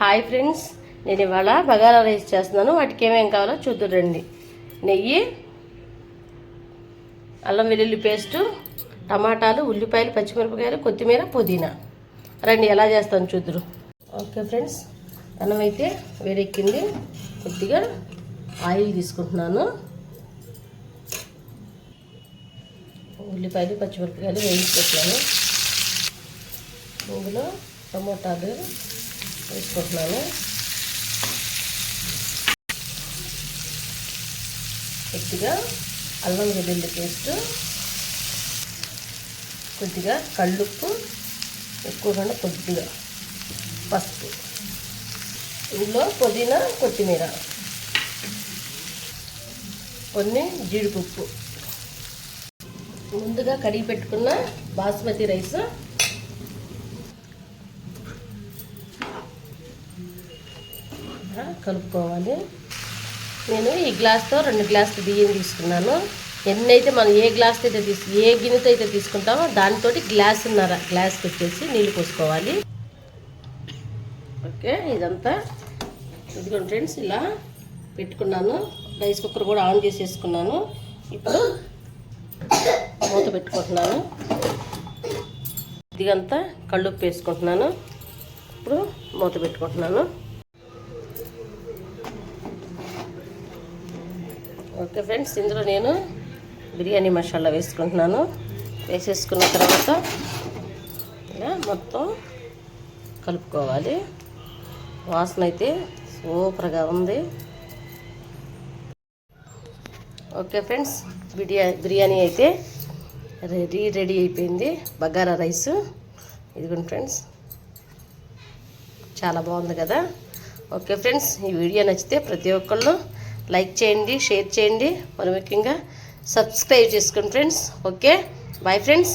Hi friends నేను ఇవాళ bagara rice చేస్తున్నాను. వాటికి ఏమేం కావాలో చూద్దురండి నెయ్యి అల్లం వెల్లుల్లి పేస్టు టమాటాలు ఉల్లిపాయలు పచ్చిమిరపకాయలు కొత్తిమీర పుదీనా. రండి ఎలా చేస్తాను చూద్దురు. ఓకే ఫ్రెండ్స్ అన్నం అయితే వేడెక్కింది. కొద్దిగా ఆయిల్ తీసుకుంటున్నాను. ఉల్లిపాయలు పచ్చిమిరపకాయలు వేయించుకుంటున్నాను. ఇందులో టమోటాలు వేసుకుంటున్నాను. కొద్దిగా అల్లం వెల్లుల్లి పేస్ట్ కొద్దిగా కళ్ళుప్పు ఎక్కువ కొద్దిగా పసుపు. ఇందులో పుదీనా కొత్తిమీర. కొన్ని జీడిపప్పు. ముందుగా కడిగి పెట్టుకున్న బాస్మతి రైస్ ఇలా కలుపుకోవాలి. నేను ఈ గ్లాస్తో రెండు గ్లాసులు బియ్యం తీసుకున్నాను. ఎన్నైతే మనం ఏ గ్లాస్ అయితే తీసు ఏ గిన్నెతో అయితే తీసుకుంటామో దానితో గ్లాసున్నర గ్లాస్ వచ్చేసి నీళ్ళు పోసుకోవాలి. ఓకే ఇదంతా. ఇదిగోండి ఫ్రెండ్స్ ఇలా పెట్టుకున్నాను. రైస్ కుక్కర్ కూడా ఆన్ చేసేసుకున్నాను. ఇప్పుడు మూత పెట్టుకుంటున్నాను. ఇదిగంతా కళ్ళుప్పు వేసుకుంటున్నాను ఇప్పుడు మూత పెట్టుకుంటున్నాను. ఓకే ఫ్రెండ్స్ ఇందులో నేను బిర్యానీ మసాలా వేసుకుంటున్నాను. వేసేసుకున్న తర్వాత ఇలా మొత్తం కలుపుకోవాలి. వాసన అయితే సూపర్గా ఉంది. ఓకే ఫ్రెండ్స్ బిర్యా బిర్యానీ అయితే రెడీ రెడీ అయిపోయింది. బగారా రైస్. ఇదిగోండి ఫ్రెండ్స్ చాలా బాగుంది కదా. ఓకే ఫ్రెండ్స్ ఈ వీడియో నచ్చితే ప్రతి ఒక్కళ్ళు లైక్ చేయండి షేర్ చేయండి. మరి ముఖ్యంగా సబ్స్క్రైబ్ చేసుకోండి ఫ్రెండ్స్. ఓకే? Bye friends.